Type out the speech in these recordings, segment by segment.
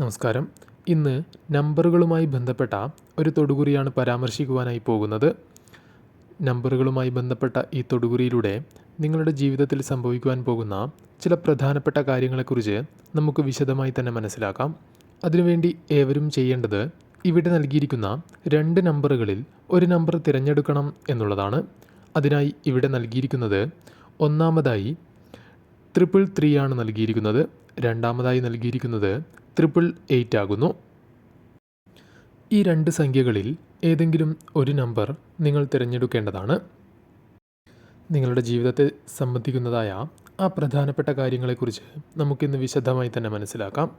നമസ്കാരം. ഇന്ന് നമ്പറുകളുമായി ബന്ധപ്പെട്ട ഒരു തൊടുകുറിയാണ് പരാമർശിക്കുവാനായി പോകുന്നത്. നമ്പറുകളുമായി ബന്ധപ്പെട്ട ഈ തൊടുകുറിയിലൂടെ നിങ്ങളുടെ ജീവിതത്തിൽ സംഭവിക്കുവാൻ പോകുന്ന ചില പ്രധാനപ്പെട്ട കാര്യങ്ങളെക്കുറിച്ച് നമുക്ക് വിശദമായി തന്നെ മനസ്സിലാക്കാം. അതിനുവേണ്ടി ഏവരും ചെയ്യേണ്ടത് ഇവിടെ നൽകിയിരിക്കുന്ന രണ്ട് നമ്പറുകളിൽ ഒരു നമ്പർ തിരഞ്ഞെടുക്കണം എന്നുള്ളതാണ്. അതിനായി ഇവിടെ നൽകിയിരിക്കുന്നത് ഒന്നാമതായി ട്രിപ്പിൾ ത്രീ ആണ് നൽകിയിരിക്കുന്നത്. രണ്ടാമതായി നൽകിയിരിക്കുന്നത് ട്രിപ്പിൾ എയ്റ്റ് ആകുന്നു. ഈ രണ്ട് സംഖ്യകളിൽ ഏതെങ്കിലും ഒരു നമ്പർ നിങ്ങൾ തിരഞ്ഞെടുക്കേണ്ടതാണ്. നിങ്ങളുടെ ജീവിതത്തെ സംബന്ധിക്കുന്നതായ ആ പ്രധാനപ്പെട്ട കാര്യങ്ങളെക്കുറിച്ച് നമുക്കിന്ന് വിശദമായി തന്നെ മനസ്സിലാക്കാം.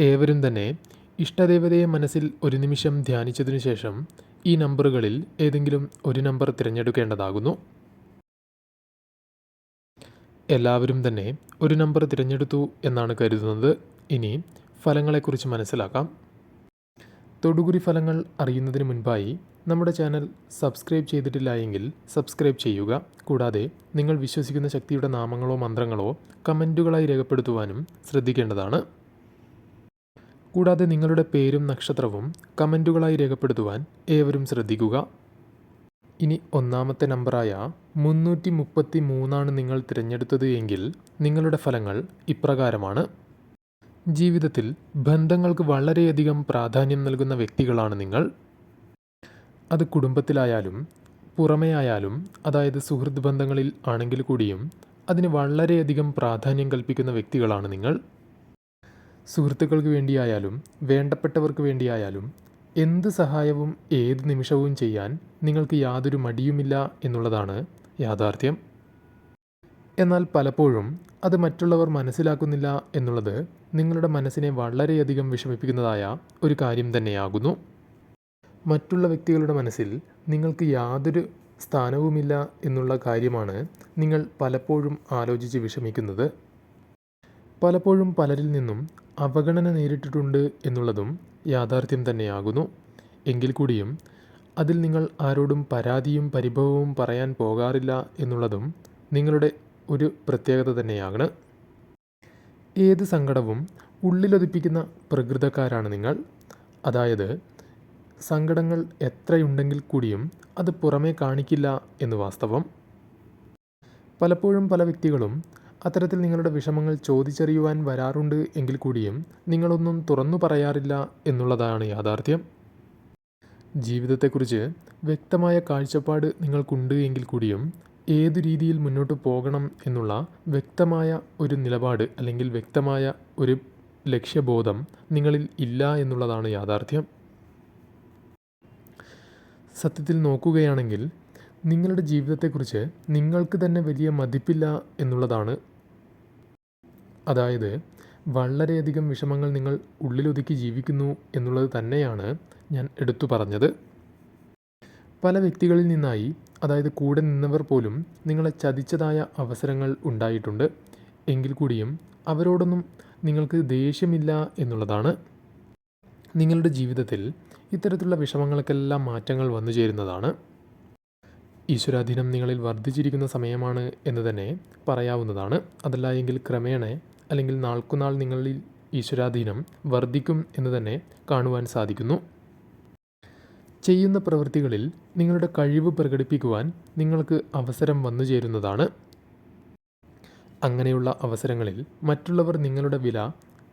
ഏവരും തന്നെ ഇഷ്ടദേവതയെ മനസ്സിൽ ഒരു നിമിഷം ധ്യാനിച്ചതിനു ശേഷം ഈ നമ്പറുകളിൽ ഏതെങ്കിലും ഒരു നമ്പർ തിരഞ്ഞെടുക്കേണ്ടതാകുന്നു. എല്ലാവരും തന്നെ ഒരു നമ്പർ തിരഞ്ഞെടുത്തു എന്നാണ് കരുതുന്നത്. ഇനി ഫലങ്ങളെക്കുറിച്ച് മനസ്സിലാക്കാം. തൊടുകുരി ഫലങ്ങൾ അറിയുന്നതിന് മുൻപായി നമ്മുടെ ചാനൽ സബ്സ്ക്രൈബ് ചെയ്തിട്ടില്ല എങ്കിൽ സബ്സ്ക്രൈബ് ചെയ്യുക. കൂടാതെ നിങ്ങൾ വിശ്വസിക്കുന്ന ശക്തിയുടെ നാമങ്ങളോ മന്ത്രങ്ങളോ കമന്റുകളായി രേഖപ്പെടുത്തുവാനും ശ്രദ്ധിക്കേണ്ടതാണ്. കൂടാതെ നിങ്ങളുടെ പേരും നക്ഷത്രവും കമന്റുകളായി രേഖപ്പെടുത്തുവാൻ ഏവരും ശ്രദ്ധിക്കുക. ഇനി ഒന്നാമത്തെ നമ്പറായ മുന്നൂറ്റി മുപ്പത്തി മൂന്നാണ് നിങ്ങൾ തിരഞ്ഞെടുത്തത് എങ്കിൽ നിങ്ങളുടെ ഫലങ്ങൾ ഇപ്രകാരമാണ്. ജീവിതത്തിൽ ബന്ധങ്ങൾക്ക് വളരെയധികം പ്രാധാന്യം നൽകുന്ന വ്യക്തികളാണ് നിങ്ങൾ. അത് കുടുംബത്തിലായാലും പുറമേ ആയാലും അതായത് സുഹൃത്ത് ബന്ധങ്ങളിൽ ആണെങ്കിൽ കൂടിയും അതിന് വളരെയധികം പ്രാധാന്യം കൽപ്പിക്കുന്ന വ്യക്തികളാണ് നിങ്ങൾ. സുഹൃത്തുക്കൾക്ക് വേണ്ടിയായാലും വേണ്ടപ്പെട്ടവർക്ക് വേണ്ടിയായാലും എന്ത് സഹായവും ഏത് നിമിഷവും ചെയ്യാൻ നിങ്ങൾക്ക് യാതൊരു മടിയുമില്ല എന്നുള്ളതാണ് യാഥാർത്ഥ്യം. എന്നാൽ പലപ്പോഴും അത് മറ്റുള്ളവർ മനസ്സിലാക്കുന്നില്ല എന്നുള്ളത് നിങ്ങളുടെ മനസ്സിനെ വളരെയധികം വിഷമിപ്പിക്കുന്നതായ ഒരു കാര്യം തന്നെയാകുന്നു. മറ്റുള്ള വ്യക്തികളുടെ മനസ്സിൽ നിങ്ങൾക്ക് യാതൊരു സ്ഥാനവുമില്ല എന്നുള്ള കാര്യമാണ് നിങ്ങൾ പലപ്പോഴും ആലോചിച്ച് വിഷമിക്കുന്നത്. പലപ്പോഴും പലരിൽ നിന്നും അവഗണന നേരിട്ടിട്ടുണ്ട് എന്നുള്ളതും യാഥാർത്ഥ്യം തന്നെയാകുന്നു. എങ്കിൽ കൂടിയും അതിൽ നിങ്ങൾ ആരോടും പരാതിയും പരിഭവവും പറയാൻ പോകാറില്ല എന്നുള്ളതും നിങ്ങളുടെ ഒരു പ്രത്യേകത തന്നെയാണ്. ഏത് സങ്കടവും ഉള്ളിലൊതിപ്പിക്കുന്ന പ്രകൃതക്കാരാണ് നിങ്ങൾ. അതായത് സങ്കടങ്ങൾ എത്രയുണ്ടെങ്കിൽ കൂടിയും അത് പുറമേ കാണിക്കില്ല എന്ന് വാസ്തവം. പലപ്പോഴും പല വ്യക്തികളും അത്തരത്തിൽ നിങ്ങളുടെ വിഷമങ്ങൾ ചോദിച്ചറിയുവാൻ വരാറുണ്ട് എങ്കിൽ കൂടിയും നിങ്ങളൊന്നും തുറന്നു പറയാറില്ല എന്നുള്ളതാണ് യാഥാർത്ഥ്യം. ജീവിതത്തെക്കുറിച്ച് വ്യക്തമായ കാഴ്ചപ്പാട് നിങ്ങൾക്കുണ്ട് എങ്കിൽ കൂടിയും ഏതു രീതിയിൽ മുന്നോട്ട് പോകണം എന്നുള്ള വ്യക്തമായ ഒരു നിലപാട് അല്ലെങ്കിൽ വ്യക്തമായ ഒരു ലക്ഷ്യബോധം നിങ്ങളിൽ ഇല്ല എന്നുള്ളതാണ് യാഥാർത്ഥ്യം. സത്യത്തിൽ നോക്കുകയാണെങ്കിൽ നിങ്ങളുടെ ജീവിതത്തെക്കുറിച്ച് നിങ്ങൾക്ക് തന്നെ വലിയ മതിപ്പില്ല എന്നുള്ളതാണ്. അതായത് വളരെയധികം വിഷമങ്ങൾ നിങ്ങൾ ഉള്ളിലൊതുക്കി ജീവിക്കുന്നു എന്നുള്ളത് തന്നെയാണ് ഞാൻ എടുത്തു പറഞ്ഞത്. പല വ്യക്തികളിൽ നിന്നായി അതായത് കൂടെ നിന്നവർ പോലും നിങ്ങളെ ചതിച്ചതായ അവസരങ്ങൾ ഉണ്ടായിട്ടുണ്ട്. എങ്കിൽ കൂടിയും അവരോടൊന്നും നിങ്ങൾക്ക് ദേഷ്യമില്ല എന്നുള്ളതാണ് നിങ്ങളുടെ ജീവിതത്തിൽ ഇത്തരത്തിലുള്ള വിഷമങ്ങൾക്കെല്ലാം മാറ്റങ്ങൾ വന്നു ചേരുന്നതാണ്. ഈശ്വരാധീനം നിങ്ങളിൽ വർദ്ധിച്ചിരിക്കുന്ന സമയമാണ് എന്ന് തന്നെ പറയാവുന്നതാണ്. അതല്ല എങ്കിൽ ക്രമേണ അല്ലെങ്കിൽ നാൾക്കുനാൾ നിങ്ങളിൽ ഈശ്വരാധീനം വർദ്ധിക്കും എന്ന് തന്നെ കാണുവാൻ സാധിക്കുന്നു. ചെയ്യുന്ന പ്രവൃത്തികളിൽ നിങ്ങളുടെ കഴിവ് പ്രകടിപ്പിക്കുവാൻ നിങ്ങൾക്ക് അവസരം വന്നു ചേരുന്നതാണ്. അങ്ങനെയുള്ള അവസരങ്ങളിൽ മറ്റുള്ളവർ നിങ്ങളുടെ വില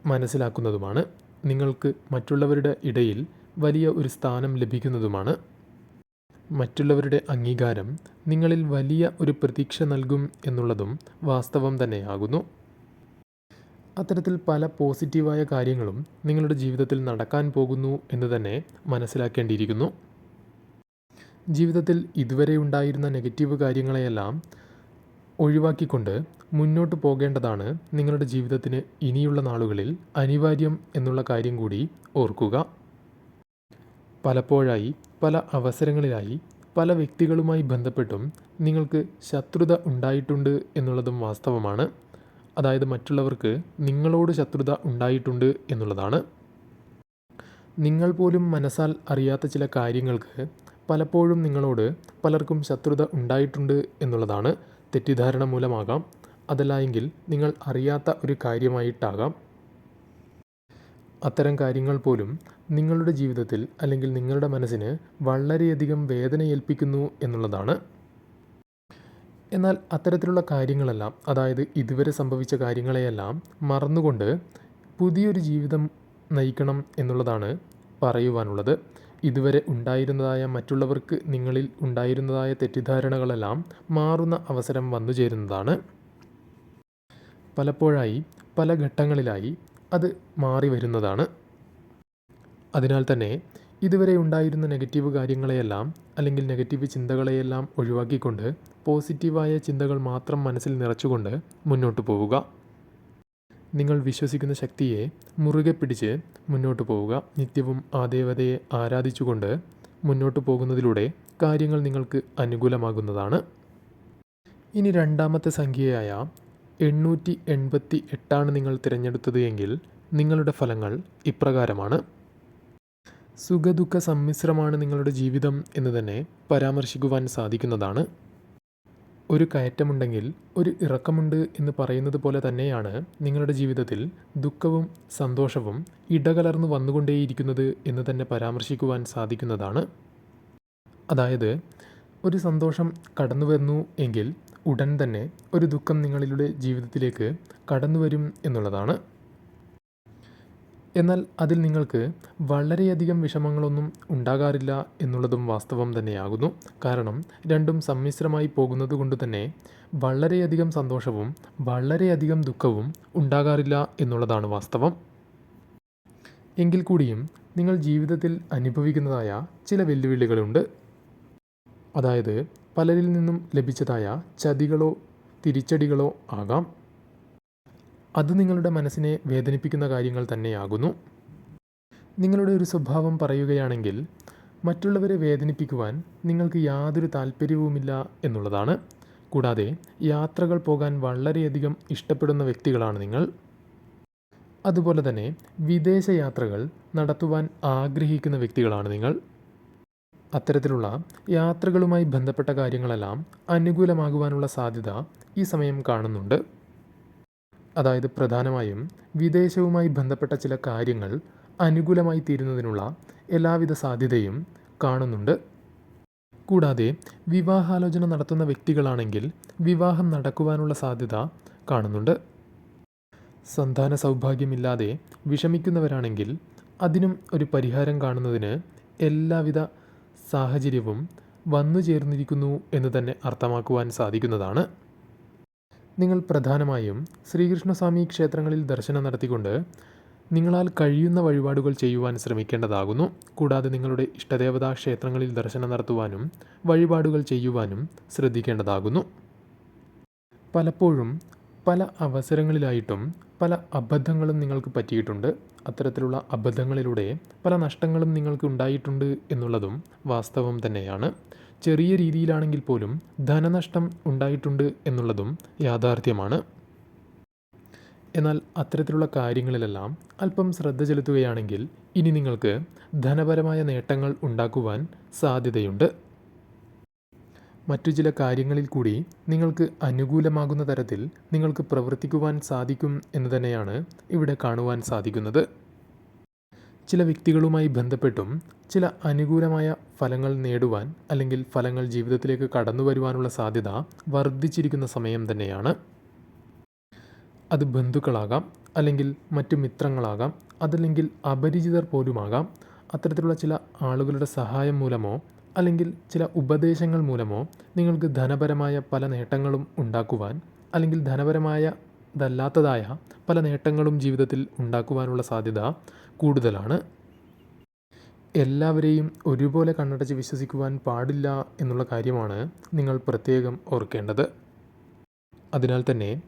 മനസ്സിലാക്കുന്നതുമാണ്. നിങ്ങൾക്ക് മറ്റുള്ളവരുടെ ഇടയിൽ വലിയ ഒരു സ്ഥാനം ലഭിക്കുന്നതുമാണ്. മറ്റുള്ളവരുടെ അംഗീകാരം നിങ്ങളിൽ വലിയ ഒരു പ്രതീക്ഷ നൽകും എന്നുള്ളതും വാസ്തവം തന്നെയാകുന്നു. അത്തരത്തിൽ പല പോസിറ്റീവായ കാര്യങ്ങളും നിങ്ങളുടെ ജീവിതത്തിൽ നടക്കാൻ പോകുന്നു എന്ന് തന്നെ മനസ്സിലാക്കേണ്ടിയിരിക്കുന്നു. ജീവിതത്തിൽ ഇതുവരെ ഉണ്ടായിരുന്ന നെഗറ്റീവ് കാര്യങ്ങളെയെല്ലാം ഒഴിവാക്കിക്കൊണ്ട് മുന്നോട്ട് പോകേണ്ടതാണ് നിങ്ങളുടെ ജീവിതത്തിന് ഇനിയുള്ള നാളുകളിൽ അനിവാര്യം എന്നുള്ള കാര്യം കൂടി ഓർക്കുക. പലപ്പോഴായി പല അവസരങ്ങളിലായി പല വ്യക്തികളുമായി ബന്ധപ്പെട്ടും നിങ്ങൾക്ക് ശത്രുത ഉണ്ടായിട്ടുണ്ട് എന്നുള്ളതും വാസ്തവമാണ്. അതായത് മറ്റുള്ളവർക്ക് നിങ്ങളോട് ശത്രുത ഉണ്ടായിട്ടുണ്ട് എന്നുള്ളതാണ്. നിങ്ങൾ പോലും മനസ്സാൽ അറിയാത്ത ചില കാര്യങ്ങൾക്ക് പലപ്പോഴും നിങ്ങളോട് പലർക്കും ശത്രുത ഉണ്ടായിട്ടുണ്ട് എന്നുള്ളതാണ് തെറ്റിദ്ധാരണ മൂലമാകാം. അതല്ല എങ്കിൽ നിങ്ങൾ അറിയാത്ത ഒരു കാര്യമായിട്ടാകാം. അത്തരം കാര്യങ്ങൾ പോലും നിങ്ങളുടെ ജീവിതത്തിൽ അല്ലെങ്കിൽ നിങ്ങളുടെ മനസ്സിന് വളരെയധികം വേദന ഏൽപ്പിക്കുന്നു എന്നുള്ളതാണ്. എന്നാൽ അത്തരത്തിലുള്ള കാര്യങ്ങളെല്ലാം അതായത് ഇതുവരെ സംഭവിച്ച കാര്യങ്ങളെയെല്ലാം മറന്നുകൊണ്ട് പുതിയൊരു ജീവിതം നയിക്കണം എന്നുള്ളതാണ് പറയുവാനുള്ളത്. ഇതുവരെ ഉണ്ടായിരുന്നതായ മറ്റുള്ളവർക്ക് നിങ്ങളിൽ ഉണ്ടായിരുന്നതായ തെറ്റിദ്ധാരണകളെല്ലാം മാറുന്ന അവസരം വന്നു ചേരുന്നതാണ്. പലപ്പോഴായി പല ഘട്ടങ്ങളിലായി അത് മാറി വരുന്നതാണ്. അതിനാൽ തന്നെ ഇതുവരെ ഉണ്ടായിരുന്ന നെഗറ്റീവ് കാര്യങ്ങളെയെല്ലാം അല്ലെങ്കിൽ നെഗറ്റീവ് ചിന്തകളെയെല്ലാം ഒഴിവാക്കിക്കൊണ്ട് പോസിറ്റീവായ ചിന്തകൾ മാത്രം മനസ്സിൽ നിറച്ചുകൊണ്ട് മുന്നോട്ട് പോവുക. നിങ്ങൾ വിശ്വസിക്കുന്ന ശക്തിയെ മുറുകെ പിടിച്ച് മുന്നോട്ട് പോവുക. നിത്യവും ആ ദേവതയെ ആരാധിച്ചുകൊണ്ട് മുന്നോട്ട് പോകുന്നതിലൂടെ കാര്യങ്ങൾ നിങ്ങൾക്ക് അനുകൂലമാകുന്നതാണ്. ഇനി രണ്ടാമത്തെ സംഖ്യയായ എണ്ണൂറ്റി എൺപത്തി എട്ടാണ് നിങ്ങൾ തിരഞ്ഞെടുത്തത് എങ്കിൽ നിങ്ങളുടെ ഫലങ്ങൾ ഇപ്രകാരമാണ്. സുഖദുഃഖ സമ്മിശ്രമാണ് നിങ്ങളുടെ ജീവിതം എന്ന് തന്നെ പരാമർശിക്കുവാൻ സാധിക്കുന്നതാണ്. ഒരു കയറ്റമുണ്ടെങ്കിൽ ഒരു ഇറക്കമുണ്ട് എന്ന് പറയുന്നത് പോലെ തന്നെയാണ് നിങ്ങളുടെ ജീവിതത്തിൽ ദുഃഖവും സന്തോഷവും ഇടകലർന്ന് വന്നുകൊണ്ടേയിരിക്കുന്നത് എന്ന് തന്നെ പരാമർശിക്കുവാൻ സാധിക്കുന്നതാണ്. അതായത് ഒരു സന്തോഷം കടന്നു വരുന്നു എങ്കിൽ ഉടൻ തന്നെ ഒരു ദുഃഖം നിങ്ങളുടെ ജീവിതത്തിലേക്ക് കടന്നു വരും എന്നുള്ളതാണ്. എന്നാൽ അതിൽ നിങ്ങൾക്ക് വളരെയധികം വിഷമങ്ങളൊന്നും ഉണ്ടാകാറില്ല എന്നുള്ളതും വാസ്തവം തന്നെയാകുന്നു. കാരണം രണ്ടും സമ്മിശ്രമായി പോകുന്നത് കൊണ്ട് തന്നെ വളരെയധികം സന്തോഷവും വളരെയധികം ദുഃഖവും ഉണ്ടാകാറില്ല എന്നുള്ളതാണ് വാസ്തവം. എങ്കിൽ കൂടിയും നിങ്ങൾ ജീവിതത്തിൽ അനുഭവിക്കുന്നതായ ചില വെല്ലുവിളികളുണ്ട്. അതായത് പലരിൽ നിന്നും ലഭിച്ചതായ ചതികളോ തിരിച്ചടികളോ ആകാം. അത് നിങ്ങളുടെ മനസ്സിനെ വേദനിപ്പിക്കുന്ന കാര്യങ്ങൾ തന്നെയാകുന്നു. നിങ്ങളുടെ ഒരു സ്വഭാവം പറയുകയാണെങ്കിൽ മറ്റുള്ളവരെ വേദനിപ്പിക്കുവാൻ നിങ്ങൾക്ക് യാതൊരു താല്പര്യവുമില്ല എന്നുള്ളതാണ്. കൂടാതെ യാത്രകൾ പോകാൻ വളരെയധികം ഇഷ്ടപ്പെടുന്ന വ്യക്തികളാണ് നിങ്ങൾ. അതുപോലെ തന്നെ വിദേശ യാത്രകൾ നടത്തുവാൻ ആഗ്രഹിക്കുന്ന വ്യക്തികളാണ് നിങ്ങൾ. അത്തരത്തിലുള്ള യാത്രകളുമായി ബന്ധപ്പെട്ട കാര്യങ്ങളെല്ലാം അനുകൂലമാകുവാനുള്ള സാധ്യത ഈ സമയം കാണുന്നുണ്ട്. അതായത് പ്രധാനമായും വിദേശവുമായി ബന്ധപ്പെട്ട ചില കാര്യങ്ങൾ അനുകൂലമായി തീരുന്നതിനുള്ള എല്ലാവിധ സാധ്യതയും കാണുന്നുണ്ട്. കൂടാതെ വിവാഹാലോചന നടത്തുന്ന വ്യക്തികളാണെങ്കിൽ വിവാഹം നടക്കുവാനുള്ള സാധ്യത കാണുന്നുണ്ട്. സന്താന സൗഭാഗ്യമില്ലാതെ വിഷമിക്കുന്നവരാണെങ്കിൽ അതിനും ഒരു പരിഹാരം കാണുന്നതിന് എല്ലാവിധ സാഹചര്യവും വന്നു ചേർന്നിരിക്കുന്നു എന്ന് തന്നെ അർത്ഥമാക്കുവാൻ സാധിക്കുന്നതാണ്. നിങ്ങൾ പ്രധാനമായും ശ്രീകൃഷ്ണസ്വാമി ക്ഷേത്രങ്ങളിൽ ദർശനം നടത്തിക്കൊണ്ട് നിങ്ങളാൽ കഴിയുന്ന വഴിപാടുകൾ ചെയ്യുവാൻ ശ്രമിക്കേണ്ടതാകുന്നു. കൂടാതെ നിങ്ങളുടെ ഇഷ്ടദേവതാ ക്ഷേത്രങ്ങളിൽ ദർശനം നടത്തുവാനും വഴിപാടുകൾ ചെയ്യുവാനും ശ്രദ്ധിക്കേണ്ടതാകുന്നു. പലപ്പോഴും പല അവസരങ്ങളിലായിട്ടും പല അബദ്ധങ്ങളും നിങ്ങൾക്ക് പറ്റിയിട്ടുണ്ട്. അത്തരത്തിലുള്ള അബദ്ധങ്ങളിലൂടെ പല നഷ്ടങ്ങളും നിങ്ങൾക്ക് ഉണ്ടായിട്ടുണ്ട് എന്നുള്ളതും വാസ്തവം തന്നെയാണ്. ചെറിയ രീതിയിലാണെങ്കിൽ പോലും ധനനഷ്ടം ഉണ്ടായിട്ടുണ്ട് എന്നുള്ളതും യാഥാർത്ഥ്യമാണ്. എന്നാൽ അത്തരത്തിലുള്ള കാര്യങ്ങളിലെല്ലാം അല്പം ശ്രദ്ധ ചെലുത്തുകയാണെങ്കിൽ ഇനി നിങ്ങൾക്ക് ധനപരമായ നേട്ടങ്ങൾ ഉണ്ടാക്കുവാൻ സാധ്യതയുണ്ട്. മറ്റു ചില കാര്യങ്ങളിൽ കൂടി നിങ്ങൾക്ക് അനുകൂലമാകുന്ന തരത്തിൽ നിങ്ങൾക്ക് പ്രവർത്തിക്കുവാൻ സാധിക്കും എന്ന് തന്നെയാണ് ഇവിടെ കാണുവാൻ സാധിക്കുന്നത്. ചില വ്യക്തികളുമായി ബന്ധപ്പെട്ടും ചില അനുകൂലമായ ഫലങ്ങൾ നേടുവാൻ അല്ലെങ്കിൽ ഫലങ്ങൾ ജീവിതത്തിലേക്ക് കടന്നു വരുവാനുള്ള സാധ്യത വർദ്ധിച്ചിരിക്കുന്ന സമയം തന്നെയാണ്. അത് ബന്ധുക്കളാകാം അല്ലെങ്കിൽ മറ്റു മിത്രങ്ങളാകാം അതല്ലെങ്കിൽ അപരിചിതർ പോലുമാകാം. അത്തരത്തിലുള്ള ചില ആളുകളുടെ സഹായം മൂലമോ അല്ലെങ്കിൽ ചില ഉപദേശങ്ങൾ മൂലമോ നിങ്ങൾക്ക് ധനപരമായ പല നേട്ടങ്ങളും ഉണ്ടാക്കുവാൻ അല്ലെങ്കിൽ ധനപരമായതല്ലാത്തതായ പല നേട്ടങ്ങളും ജീവിതത്തിൽ ഉണ്ടാക്കുവാനുള്ള സാധ്യത കൂടുതലാണ്. എല്ലാവരെയും ഒരുപോലെ കണ്ണടച്ച് വിശ്വസിക്കുവാൻ പാടില്ല എന്നുള്ള കാര്യമാണ് നിങ്ങൾ പ്രത്യേകം ഓർക്കേണ്ടത്. അതിനാൽ തന്നെ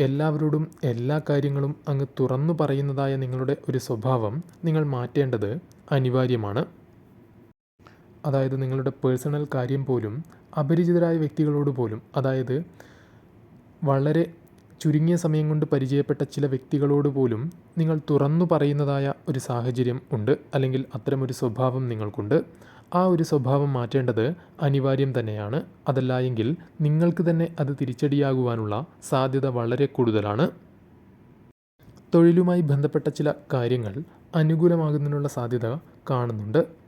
എല്ലാവരോടും എല്ലാ കാര്യങ്ങളും അങ്ങ് തുറന്നു പറയുന്നതായ നിങ്ങളുടെ ഒരു സ്വഭാവം നിങ്ങൾ മാറ്റേണ്ടത് അനിവാര്യമാണ്. അതായത് നിങ്ങളുടെ പേഴ്സണൽ കാര്യം പോലും അപരിചിതരായ വ്യക്തികളോട് പോലും അതായത് വളരെ ചുരുങ്ങിയ സമയം കൊണ്ട് പരിചയപ്പെട്ട ചില വ്യക്തികളോട് പോലും നിങ്ങൾ തുറന്നു പറയുന്നതായ ഒരു സാഹചര്യം ഉണ്ട്. അല്ലെങ്കിൽ അത്തരമൊരു സ്വഭാവം നിങ്ങൾക്കുണ്ട്. ആ ഒരു സ്വഭാവം മാറ്റേണ്ടത് അനിവാര്യം തന്നെയാണ്. അതല്ല എങ്കിൽ നിങ്ങൾക്ക് തന്നെ അത് തിരിച്ചടിയാകുവാനുള്ള സാധ്യത വളരെ കൂടുതലാണ്. തൊഴിലുമായി ബന്ധപ്പെട്ട ചില കാര്യങ്ങൾ അനുകൂലമാകുന്നതിനുള്ള സാധ്യത കാണുന്നുണ്ട്.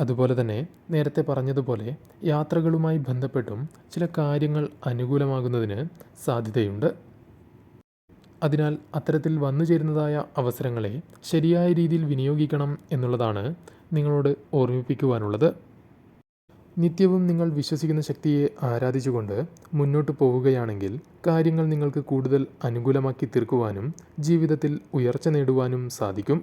അതുപോലെ തന്നെ നേരത്തെ പറഞ്ഞതുപോലെ യാത്രകളുമായി ബന്ധപ്പെട്ടും ചില കാര്യങ്ങൾ അനുകൂലമാകുന്നതിന് സാധ്യതയുണ്ട്. അതിനാൽ അത്തരത്തിൽ വന്നു ചേരുന്നതായ അവസരങ്ങളെ ശരിയായ രീതിയിൽ വിനിയോഗിക്കണം എന്നുള്ളതാണ് നിങ്ങളോട് ഓർമ്മിപ്പിക്കുവാനുള്ളത്. നിത്യവും നിങ്ങൾ വിശ്വസിക്കുന്ന ശക്തിയെ ആരാധിച്ചുകൊണ്ട് മുന്നോട്ട് പോവുകയാണെങ്കിൽ കാര്യങ്ങൾ നിങ്ങൾക്ക് കൂടുതൽ അനുകൂലമാക്കി തീർക്കുവാനും ജീവിതത്തിൽ ഉയർച്ച നേടുവാനും സാധിക്കും.